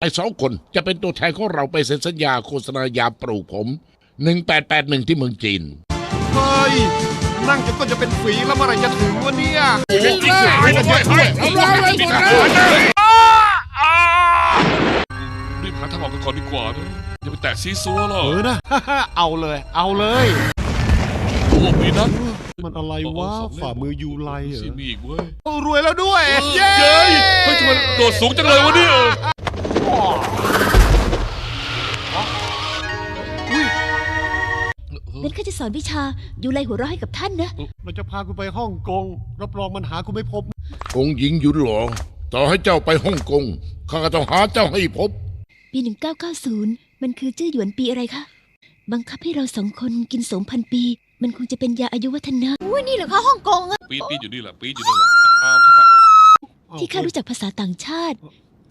ไอ้สองคนจะเป็นตัวแทนของเราไปเซ็นสัญญาโฆษณายาปลูกผม 1881 ที่เมืองจีน เฮ้ย นั่งจนก็จะเป็นฝีแล้วเมื่อไหรจะถึงวะเนี่ยรีบหาทางออกกันก่อนดีกว่านะอย่าไปแตะซีซัวหรอกเออนะ เอาเลย เอาเลย โอ้มีนัดมันอะไรวะฝ่ามือยูไลเหรซีอมีอีกเว้ยโอ้รวยแล้วด้วย เย้เย้ยเฮ้ยทำไมโดดสูงจังเลยวะเนี่ย งั้นข้าจะสอนวิชายูไลหัวเราะให้กับท่านนะ เราจะพาคุณไปฮ่องกง รับรองมันหาคุณไม่พบ องค์หญิงหยุนหลอต่อให้เจ้าไปฮ่องกงข้าก็ต้องหาเจ้าให้พบ ปี 1990 มันคือจื้อหยวนปีอะไรคะ บังคับให้เราสองคนกินสมพันปี มันคงจะเป็นยาอายุวัฒนะอุ้ยนี่เหรอคะฮ่องกงอะปีดปีดอยู่นี่แหละปีดอยู่นี่แหละเอาเข้าไปที่ข้ารู้จักภาษาต่างชาติ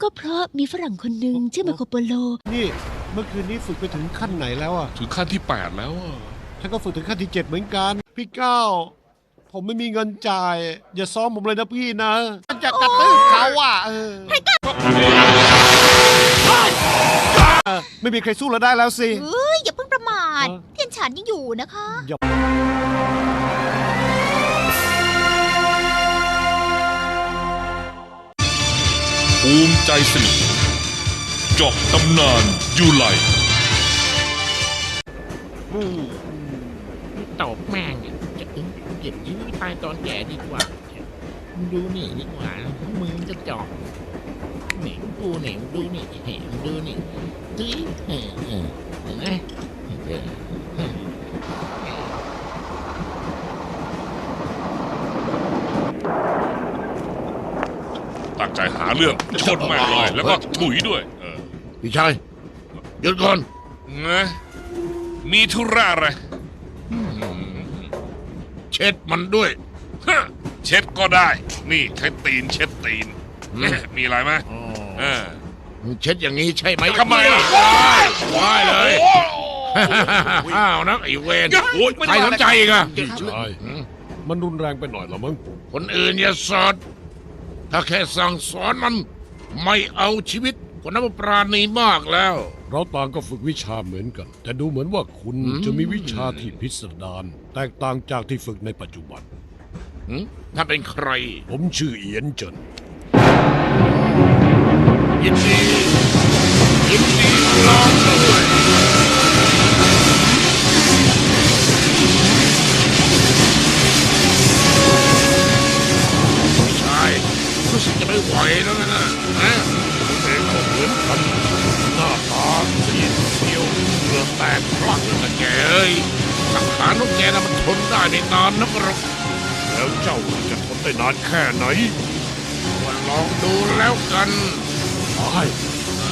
ก็เพราะมีฝรั่งคนหนึ่งชื่อมาโคโปโล นี่เมื่อคืนนี้ฝึกไปถึงขั้นไหนแล้วอะถึงขั้นที่แปดแล้วอะฉันก็ฝึกถึงขั้นที่เจ็ดเหมือนกัน พี่ก้าวผมไม่มีเงินจ่าย อย่าซ้อมผมเลยนะพี่นะมันจะกระตือเขาอะเออเออไม่มีใครสู้เราได้แล้วสิ เอ้ยอย่าเพิ่งประมาทเออเทียนฉันยังอยู่นะคะ ภูมิใจเสนอเจาะตำนานยูไลตบแม่งอะจะเก็บชีวิตตายตอนแก่ดีกว่า ดูนี่ดีกว่า มึงจะจอกเหน่งกูเหน่งดูนี่เห็นดูนี่ดีเออเออเห็นไหมเออเออ ตั้งใจหาเรื่องชนแม่งเลย แล้วก็ถุยด้วย เออพี่ชายหยุดก่อนไงมีธุระอะไรเช็ดมันด้วยฮะเช็ดก็ได้ นี่ใช้ตีนเช็ดตีนอืมมีอะไรไหมเออเช็ดอย่างนี้ใช่ไหมทำไมล่ะว้ายเลยอ้าวนะไอ้เวรโอ้ยไม่ใครได้สนใจอีกอะใช่มันรุนแรงไปหน่อยเหรอมั้งคนอื่นอย่าสอน ถ้าแค่สั่งสอนมันไม่เอาชีวิตคนนั้นมันปราณีมากแล้ว เราต่างก็ฝึกวิชาเหมือนกัน แต่ดูเหมือนว่าคุณอืมจะมีวิชาที่พิสดารแตกต่างจากที่ฝึกในปัจจุบัน หึถ้าเป็นใคร ผมชื่อเอียนเจิน ยินดี ยินดีลองด้วย ไม่ไหวแล้วนะนะเองก็เหมือนกันหน้าตาซีดเซียวเหงื่อแตกพลักนะแกเอ้ยสังขารของแกน่ะมันทนได้ไม่นานนักหรอกแล้วเจ้าจะทนได้นานแค่ไหนว่าลองดูแล้วกันใช่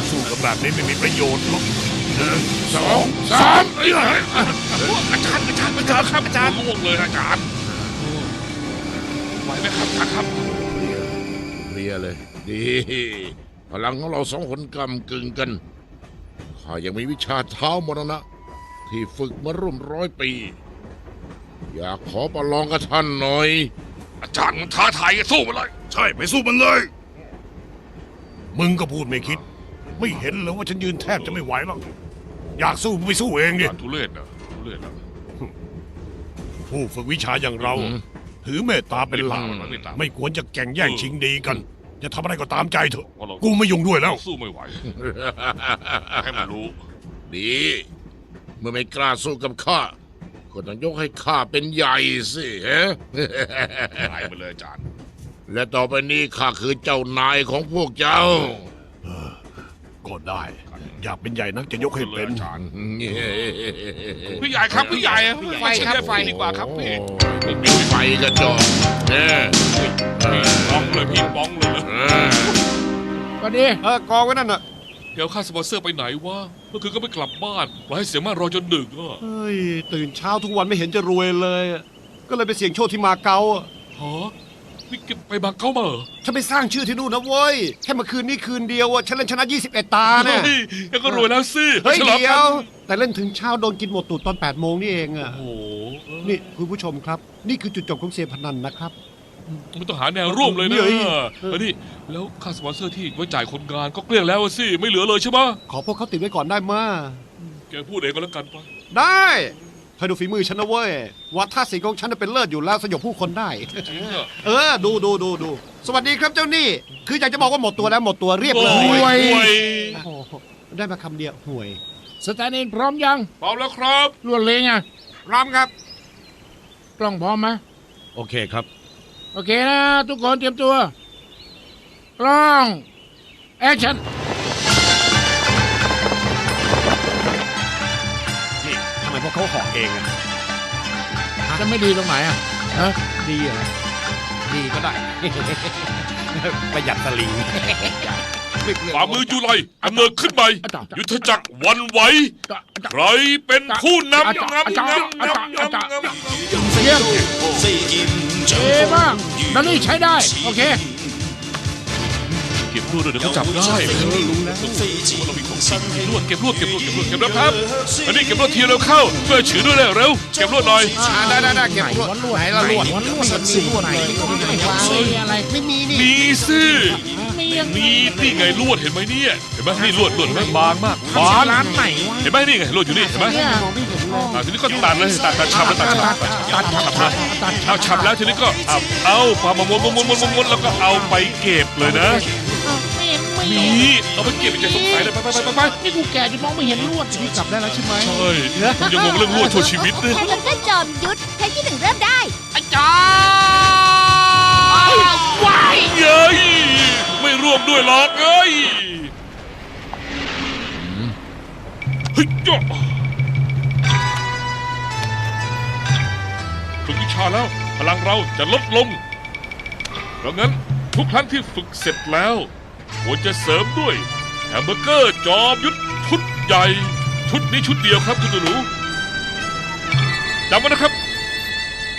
สู้กับแบบนี้ไม่มีประโยชน์หรอกหนึ่งสองสามเอ้ยอาจารย์อาจารย์อาจารย์ครับอาจารย์ล่วงเลยอาจารย์ไหวไหมครับอาจารย์ครับเค ลียร์เลย ดีพลังของเราสองคนกำกึ่งกันข้ายังมีวิชาเท้ามรณะ ที่ฝึกมาร่วมร้อยปี อยากขอประลองกับท่านหน่อย อาจารย์มันท้าทายกันสู้มาเลย ใช่ไปสู้มันเลย มึงก็พูดไม่คิด ไม่เห็นเลยว่าฉันยืนแทบจะไม่ไหวแล้ว อยากสู้มึงไปสู้เองดิการทุเรศนะทุเรศนะผู้ฝึกวิชาอย่างเรา อืม ถือเมตตาเป็นหลักไม่ตามไม่ควรจะแข่งแย่งชิงดีกัน จะทำอะไรก็ตามใจเถอะเพราะเรากูไม่ยุ่งด้วยแล้ว สู้ไม่ไหว ให้มันรู้ ดี เมื่อไม่กล้าสู้กับข้าก็ต้องยกให้ข้าเป็นใหญ่สิฮะหายไปเลยอาจารย์และต่อไปนี้ข้าคือเจ้านายของพวกเจ้า ก็ได้ อยากเป็นใหญ่นักจะยกให้เป็นอาจารย์พี่ใหญ่ครับพี่ใหญ่ไฟครับไฟดีกว่าครับพี่มีไฟกระจอกเนี่ยเออบ้องเลยพี่บ้องเลยนะเออก็ดีเออกองไว้นั่นน่ะเดี๋ยวค่าสปอนเซอร์ไปไหนวะเมื่อคืนก็ไม่กลับบ้านปล่อยให้เสียมารอจนดึกอะเฮ้ยตื่นเช้าทุกวันไม่เห็นจะรวยเลย ก็เลยไปเสี่ยงโชคที่มาเก๊าอะฮะ นี่แกไปบางเก้ามาเหรอฉันไปสร้างชื่อที่นู่นนะเว้ย แค่เมื่อคืนนี้คืนเดียวอะฉันเล่นชนะ 21 ตาเนี่ย เฮ้ยยังก็รวยแล้วสิเฮ้ยฉลองเดีกัยวนแต่เล่นถึงเช้าโดนกินหมดตูดตอน8โมงนี่เองอะโอ้โหนี่คุณผู้ชมครับ นี่คือจุดจบของเซียนพนันนะครับไม่ต้องหาแนวร่วมเลยนะเฮ้ยแล้วนี่แล้วค่าสปอนเซอร์ที่ไว้จ่ายคนงานก็เกลี้ยงแล้วสิไม่เหลือเลยใช่ไหมขอพวกเขาติดไว้ก่อนได้มาแกพูดเองก็แล้วกันไป ได้เค ยดูฝีมือฉันนะเว้ย วัดท่าสีของฉันน่ะเป็นเลิศอยู่แล้วสยบผู้คนได้ จริงอะเออ ดูดูดูดู สวัสดีครับเจ้าหนี่ คืออยากจะบอกว่าหมดตัวแล้วหมดตัวเรียบเลโอ้ยยห่วยโอ้โหได้มาคำเดียวห่วย สแตนด์อินพร้อมยังพร้อมแล้วครับรวดเลยไงพร้อมครับ กล้องพร้อมไหมโอเคครับ โอเคนะ ทุกคนเตรียมตัว กล้อง แอคชั่นนี่ เขาหอกเองอะจะไม่ดีตรงไหนอะฮะดีเหรอดีก็ได้ ประหยัดสลิงฝ่ามือจุไลอำเนิดขึ้นไปอาจารย์ยุทธจักรวันไหว ใครเป็นผู้นำอาจารย์งำอาจารย์งำอาจารย์งำอาจารย์งำงำเยี่ยมเอ๊มากนั่นนี่ใช้ได้ โอเคเก็บรว ดด้วยเดี๋ยวเขาจับได้เออรู้แล้วเรามีของจริงเก็บรวดเก็บรวดเก็บรวดเก็บรวดเก็บรวดครับอันนี้เก็บรวดทีเร็วเข้าช่วยถือด้วยเร็วเก็บรวดหน่อยอ่าได้ได้ได้เก็บรวดไหนวะรวดไหนละรวดไหนวะรวดมันมีรวดไหนไม่วางเลยอะไรไม่มีนี่มีสิมียังมีนี่ไงลวดเห็นไหมเนี่ยเห็นไหมนี่ลวดลวดเห็นไหมบางมากบาบางร้านไหนวะเห็นไหมนี่ไงลวดอยู่นี่เห็นไหมเนี่ยอ่าทีนี้ก็ตัดเลยตัดตัดฉับแล้วตัดฉับตัดฉับตัดฉับตัดเอาฉับแล้วทีนี้ก็เอาเอาปลามาม้วนม้วนม้วนม้วนม้วนแล้วก็เอาไปเก็บเลยนะไม่เห็นไม่มีเห็นเอาไปเก็บไปจะสงสัยเลยไปไปไปไปไปนี่กูแก่จนมองไม่เห็นลวดนี่กลับได้แล้วใช่ไหมใช่ผมยังงงเรื่องลวดชั่วชีวิตเลยแฮมเบอร์เกอร์จอมยุทธเพลงที่หนึ่งเริ่มได้อาจารย์ว้ายเย้ยไม่ร่วมด้วยหรอกเอ้ยเฮ้ยจ้ะฝึกวิชาแล้ว พลังเราจะลดลงเพราะงั้นทุกครั้งที่ฝึกเสร็จแล้ว ควรจะเสริมด้วยแฮมเบอร์เกอร์จอมยุทธชุดใหญ่ ชุดนี้ชุดเดียวครับคุณหนูจำไว้นะครับ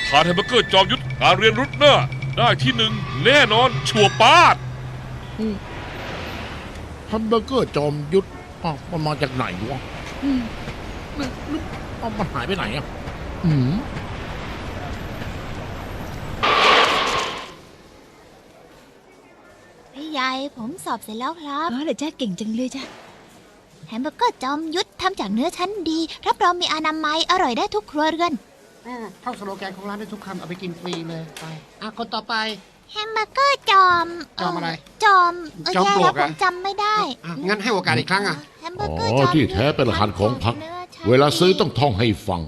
ทานแฮมเบอร์เกอร์จอมยุทธการเรียนรุดหน้าได้ที่หนึ่งแน่นอนชัวร์ป้าดแฮมเบอร์เกอร์จอมยุทธอ้าวมันมาจากไหนวะอืมนี่นี่เอามันหายไปไหนอะอืม พี่ใหญ่ผมสอบเสร็จแล้วครับอ๋อเหรอจ้าเก่งจังเลยจ้ะแฮมเบอร์เกอร์จอมยุทธทำจากเนื้อชั้นดีรับรองมีอนามัยอร่อยได้ทุกครัวเรือนเข้าสโลแกนของร้านได้ทุกคำเอาไปกินฟรีเลยไปอะคนต่อไป แฮมเบอร์เกอร์จอมเจอมอะไรจอมเออจอมแย่ปลวแล้วกผอะมจำไม่ได้อะงั้นให้โอกาสอีกครั้งอะแฮมเบอร์เกอร์อ๋จออมที่ยุทธแท้เป็นรหัสของพรรคนื้ชั้นเวลาซื้อต้องท่องให้ฟัง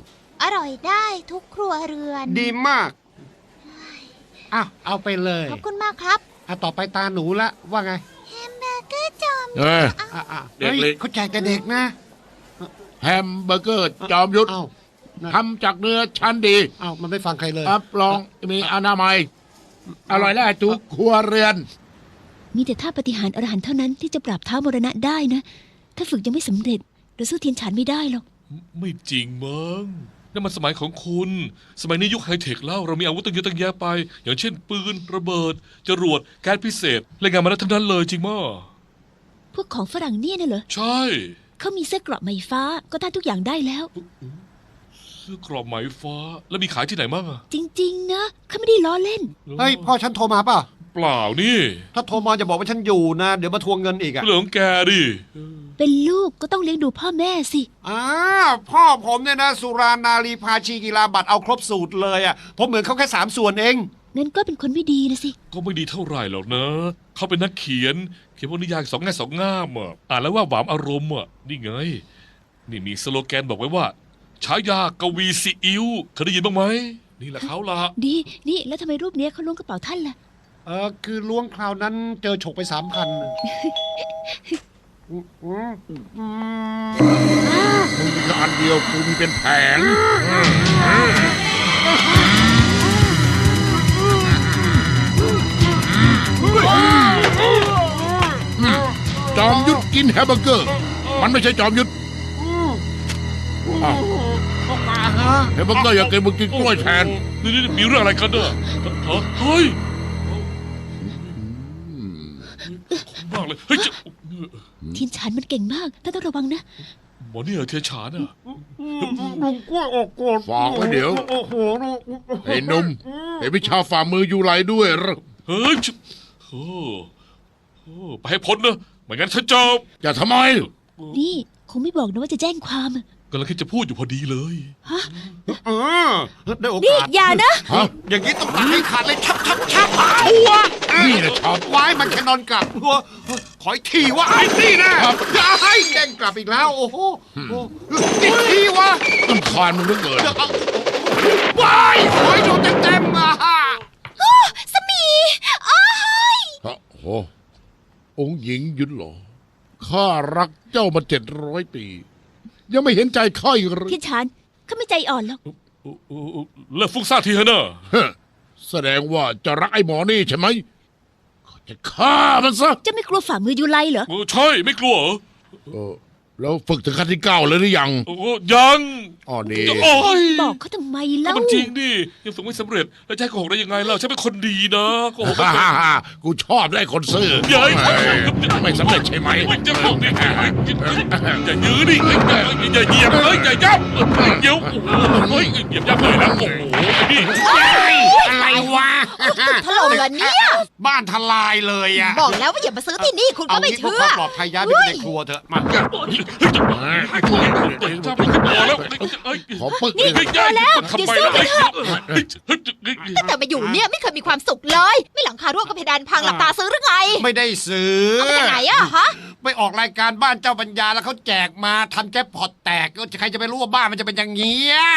อร่อยได้ทุกครัวเรือน ดีมากอ้าวเอาไปเลย ขอบคุณมากครับ อะต่อไปตาหนูละว่าไงแฮมเบอร์เกอร์จอมเอ้ยอะอะเด็กฮ้ยเล็ก เขาแจกแต่เด็กนะแฮมเบอร์เกอร์จอมยุทธเอ้าทำจากเนื้อชั้นดีเอ้ามันไม่ฟังใครเลย รับรองมีอนามัย อร่อยและทุกครัวเรือน มีแต่ท่าปฏิหารย์อรหันต์เท่านั้นที่จะปราบเท้ามรณะได้นะ ถ้าฝึกยังไม่สำเร็จเราสู้เทียนฉานไม่ได้หรอก ไม่จริงมั้ง นั่นมันสมัยของคุณ สมัยนี้ยุคไฮเทคแล้วเรามีอาวุธตั้งเยอะตั้งแยะไป อย่างเช่น ปืน ระเบิด จรวดแก๊สพิเศษรายงานมาแล้วทั้งนั้นเลยจริงมั้ยพวกของฝรั่งเนี่ยน่ะเหรอ ใช่ เขามีเสื้อเกราะไหมฟ้าก็ต้านทุกอย่างได้แล้ว เสื้อกรอบไหมฟ้า แล้วมีขายที่ไหนมั่งอะจริง ๆ นะเขาไม่ได้ล้อเล่น เฮ้ยพ่อฉันโทรมาเปล่ะ เปล่านี่ถ้าโทรมาจะบอกว่าฉันอยู่นะ เดี๋ยวมาทวงเงินอีกอะเรื่องของแกดิเป็นลูกก็ต้องเลี้ยงดูพ่อแม่สิอ่าพ่อผมเนี่ยนะสุรานารีพาชีกีฬาบัตรเอาครบสูตรเลยอะผมเหมือนเขาแค่สามส่วนเองงั้นก็เป็นคนไม่ดีนะสิ ก็ไม่ดีเท่าไหร่หรอกนะ เขาเป็นนักเขียน เขียนพวกนิยายสองแง่สองง่ามอะอ่านแล้วว่าหวามอารมณ์อะนี่ไง นี่มีสโลแกนบอกไว้ว่า ฉายากวีซีอิวเคยได้ยินบ้างไหม นี่แหละเขาละดีนี่แล้วทำไมรูปเนี้ยเขาล้วงกระเป๋าท่านล่ะ เออคือล้วงคราวนั้นเจอฉกไปสามพันอืมอืมอืมมึงมีแค่อันเดียวกูมีเป็นแผงจอมยุทธกินแฮมเบอร์เกอร์ มันไม่ใช่จอมยุทธอ้าว แฮมเบอร์เกอร์อยากกินมึงกินกล้วยแทนนี่นี่มีเรื่องอะไรกันเนอะเอ้อเฮ้ยมากเลยเฮ้ยจะเทียนฉานมันเก่งมากท่านต้องระวังนะหมอเนี่ยเทียนฉานอะลุงกล้วยออกก่อนฝากไว้เดี๋ยวโอ้โหลุงไอ้หนุ่มไอ้วิชาฝ่ามืออยู่ไหลด้วยเหรอเฮ้ยชิโอ้โอ้ไปให้พ้นนะไม่งั้นฉันจะจะทำไมนี่คงไม่บอกนะว่าจะแจ้งความอะกำลังคิดจะพูดอยู่พอดีเลยเออได้โอนี่กาส อย่านะฮะอย่างนี้ต้องตัดให้ขาดเลยชับชับชับหัวนี่นะชับไว้มันแค่นอนกลับหัวขออีกทีวะไอ้นี่นะครับอย่าให้แกล้งกลับอีกแล้ว โอ้โหโอ้อีกทีวะลำคาญมึงเหลือเกินเดี๋ยวเอาว้ายโอ้ยโดนเต็มๆมาสมีอ้ายฮะโอ้องค์หญิงยุนเหรอข้ารักเจ้ามาเจ็ดร้อยปี ยังไม่เห็นใจข้าอีกหรือเทียนฉานเขาไม่ใจอ่อนหรอกโอ้โอ้โอ้เลิกฟุ้งซ่านทีเถอะนะฮะแสดงว่าจะรักไอ้หมอนี่ใช่ไหมข้าจะฆ่ามันซะ จะไม่กลัวฝ่ามือยูไลเหรอโอ้ใช่ไม่กลัวเหรอ เออ แล้วฝึกถึงขั้นที่เก้าเลยหรือยัง โอ้ยังอ๋อนี่ โอ้ยบอกเขาทำไมก็เล่ามันจริงดิยังฝึกไม่สำเร็จแล้วจะให้โกหกได้ยังไงเล่าฉันเป็นคนดีนะโกหกไม่ฮ่าเป็น ฮ่าฮ่ากูชอบได้คนซื่อเย้ยเอ้ยไม่สำเร็จใช่ไหมไม่จะบอกดิอย่ายื้อดิอย่าอย่าเหยียบเลยอย่ายับเดี๋ยวโอ้โหเฮ้ยเหยียบยับเลยนะโอ้โหนี่อะไรวะ ถล่มเหรอเนี่ย บ้านทลายเลยอะบอกแล้วว่าอย่ามาซื้อที่นี่คุณเอาก็ไม่งี้เพื่เชื่ออความปลอดภัยย้ายไปอยู่ในครัวเถอะมาจะไปขึ้นบอแล้วเฮ้ยขอปึ๊กเฮ้เลยยยายมันทำไมล่ะเฮ้ยตั้งแต่มาอยู่เนี่ยไม่เคยมีความสุขเลย ไม่หลังคาร่วกับเพดานพังหลับตาซื้อหรือไงไม่ได้ซื้อเอามาจากไหนอะฮะไปออกรายการบ้านเจ้าปัญญาแล้วเขาแจกมาทำแจ็คพอตแตกก็ใครจะไปรู้ว่าบ้านมันจะเป็นอย่างนี้อะ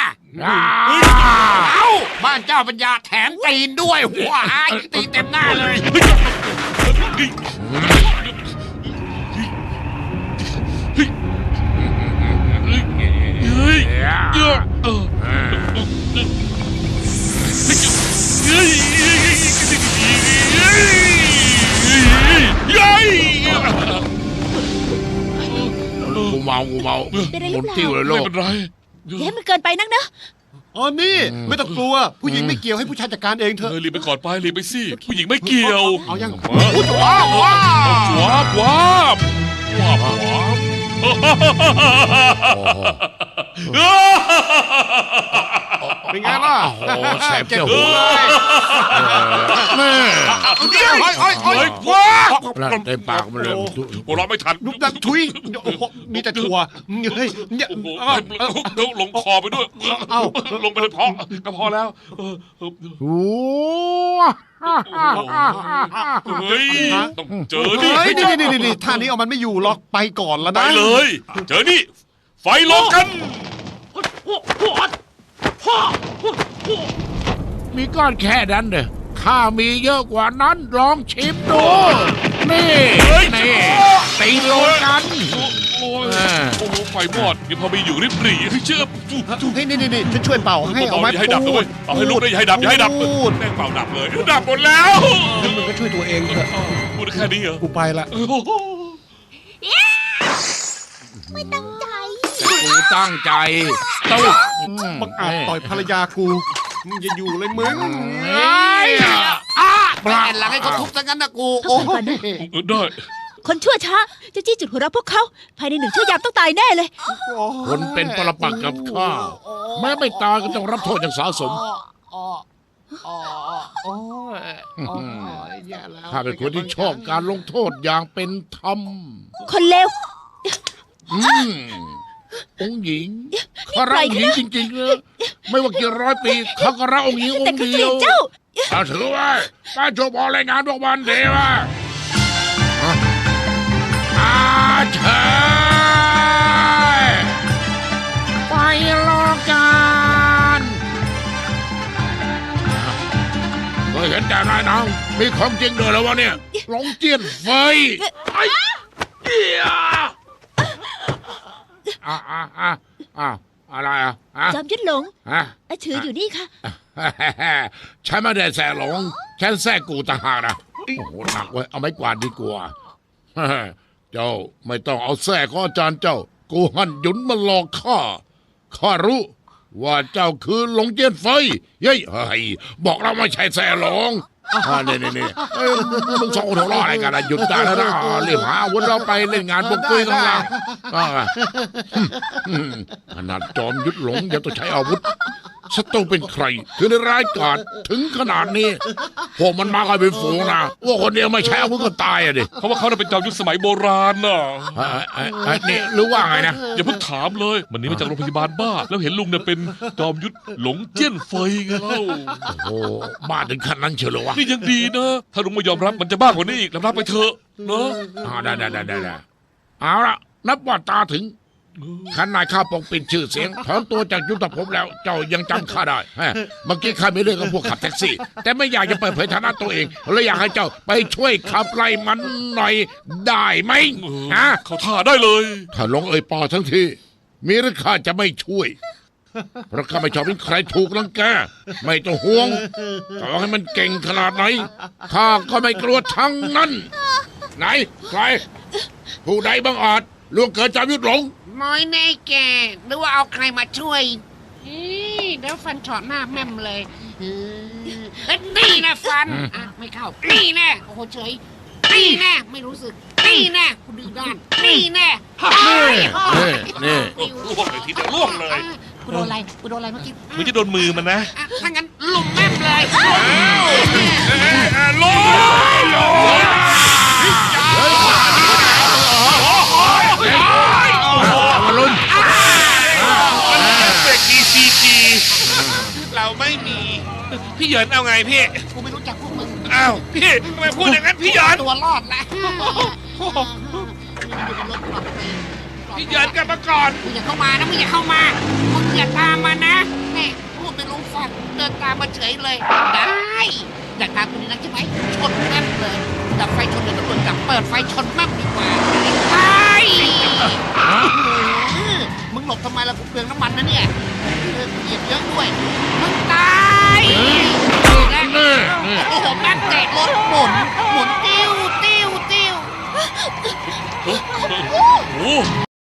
เอ้าบ้านเจ้าปัญญาแถมตีนด้วยหัวหายตีเต็มหน้าเลย กูเมากูเมาเป็นอะไรหรืมุอนเปล่าติ้วเลยโลไม่กเป็นไรอย่าให้มันเกินไปนักเนะอ๋อนี่ ไม่ต้องกลัว ผู้หญิงไม่เกี่ยวให้ผู้ชายจัดการเองเถเธอะ อรีบไปก่อนไปรีบไปสิผู้หญิงไม่เกี่ยวเอายังว้าวอุ๊ยว้าวว้าวว้าวว้าวว้าวว้าว เป็นไงล่ะโอ้โหแสบเจ็บเจ้าหัหัววเลยแม่เฮ้ยเฮ้ยเฮ้ยเฮ้ยว้าวแล้วเต็มปากมันเลยหัวเราะไม่ทันลูกดักทุยโอ้โหมีแต่ถั่วเฮ้ยเนี่ยโอ้โหเอ้าเอ้าเดี๋ยวลงคอไปด้วยเอ้าลงไปในท้องก็พอแล้วเออเออโอ้เฮ้ยต้องเจอดิเฮ้ยนี่นี่นี่นี่ท่านี้เอามันไม่อยู่หรอกไปก่อนแล้วไปนะเลย เจอนี่ไฟลงกัน มีก้อนแค่นั้นเด้อข้ามีเยอะกว่านั้นลองชิมดู นี่เฮ้ยนี่ตีโลกันโอ้ยโอ้โหไฟมอดยังพอมีอยู่ริบหรี่ให้เชื่อจุ๊บจุ๊บเฮ้ยนี่นี่นี่ฉันช่วยเป่าให้เอาไม้ให้ดับด้วยเอาให้ลุกได้ให้ดับอย่าให้ดับแม่งเป่าดับเลยดับหมดแล้วมึงก็ช่วยตัวเองเถอะพูดแค่นี้เหรอกูไปละโอ้โห ไม่ตั้งใจแต่กูตั้งใจตู้บังอาจต่อยภรรยากูมึงอย่าอยู่เลยมึงเฮ้ยอ้าแปลนหลังให้เขาทุบซะงั้นนะกูเข้าไปก่อนนะเออได้คนชั่วช้าจะจี้จุดหัวเราะพวกเขา ภายในหนึ่งชั่วยามต้องตายแน่เลย คนเป็นปรปักษ์กับข้าแม้ไม่ตายก็ต้องรับโทษอย่างสาสมข้าเป็นคนที่ชอบการลงโทษอย่างเป็นธรรม คนเลว อืมองค์หญิงข้ารักองค์หญิงจริงๆเลยไม่ว่ากี่ร้อยปีข้าก็รักองค์หญิงอแต่งค์เขาเกเดีลียยดวเจ้าเอาถือไว้ป้าโจบอรายงานพวกมันเดี๋ยวว่าอาเชยไปรอกันเคยเห็นแต่นายหนางมีของจริงด้วยแล้ววะเนี่ยหลงเจียนเฟยไอ้เหี้ย อะอะอะอะอะไรอะฮะจอมยุทธหลงฮะอาถืออยู่นี่ค่ะ ฉันไม่ได้แส่หลงฉันแส่กูต่างหากนะโอ้โหหนักเว้ยเอาไม้กวาดดีกว่า เจ้าไม่ต้องเอาแส่ของอาจารย์เจ้า กูหันหยุนมาหลอกข้าข้ารู้ ว่าเจ้าคือหลงเจียนเฟยเย้ยเฮ้ยบอกเราไม่ใช่แส่หลง อ่านี่นี่นี่เอ้ยมึงสองคนหัวเราะอะไรกันล่ะหยุดได้แล้วนะอ่ารีบหาอาวุธเราไปเล่นงานบุกกุ้ยข้างล่างอ่าอืมขนาดจอมยุทธหลงยังต้องใช้อาวุธ ฉันต้องเป็นใคร ถึงได้ร้ายกาจถึงขนาดนี้พวกมันมากันเป็นฝูงนะว่าคนเดียวไม่ใช้อาวุธก็ตายอะดิเพราะว่าเขาน่ะเป็นจอมยุทธสมัยโบราณน่ะเอ้ยเอ้ยเอ้ยนี่หรือว่าไงนะอย่าเพิ่งถามเลยวันนี้มาจากโรงพยาบาลบ้า แล้วเห็นลุงเนี่ยเป็นจอมยุทธหลงเจี้ยนเฟยไงเล่าโอ้โหบ้าถึงขั้นนั้นเชียวเหรอวะนี่ยังดีนะถ้าลุงไม่ยอมรับมันจะบ้ากว่านี้อีกรับรับไปเถอะเนอะอ่าได้ได้ได้ได้ได้เอาละนับว่าตาถึง ขันนายข้าปกปิดชื่อเสียงถอนตัวจากยุทธภพแล้ว เจ้ายังจำข้าได้ฮะเมื่อกี้ข้ามีเรื่องกับพวกขับแท็กซี่ แต่ไม่อยากจะเปิดเผยฐานะตัวเองเลยอยากให้เจ้าไปช่วยขับไล่มันหน่อยได้ไหมเออฮะเขาท่าได้เลย ถ้าลงเอ่ยปอทั้งทีมีหรือข้าจะไม่ช่วยเพราะข้าไม่ชอบให้ใครถูกรังแกไม่ต้องห่วงต่อให้มันเก่งขนาดไหนข้าก็ไม่กลัวทั้งนั้น ไหนใครผู้ใดบังอาจล่วงเกินจอมยุทธหลง น้อยแน่แก หรือว่าเอาใครมาช่วยเอ้ยเดี๋ยวฟันเฉอดหน้าแม่มเลยเออเอ้ยนี่นะฟันอะไม่เข้า นี่แน่โอ้โหเฉย นี่แน่ไม่รู้สึก นี่แน่คุณดื้อด้าน นี่แน่เฮ้ยนี่นี่ ล่วงเลยทีเดียวล่วงเลย อะกูโดนอะไรกูโดนอะไรเมื่อกี้เหมือนจะโดนมือมันนะ อะถ้างั้นลุมแม่มเลยมา ไม่มี พี่เหยินเอาไงพี่ กูไม่รู้จักพวกมึงอ้าวพี่ทำไมพูดอย่างนั้นพี่เหยินตัวรอดแล้วพี่เหยินกลับมาก่อนมึงอย่าเข้ามานะมึงอย่าเข้ามามึงอย่าตามมานะแม่พูดไม่รู้ฟังเดินตามมาเฉยเลย ได้อยากตามคนนี้นะใช่ไหมชนแม่มเลยดับไฟชนเดี๋ยวตำรวจจับเปิดไฟชนแม่มดีกว่าไป มึงหลบทำไมล่ะกูเปลืองน้ำมันนะเนี่ยเออหยียบเยอะด้วย มึงตายโอ้โหแม่งเตะรถหมุนหมุนติ้วติ้วติ้ว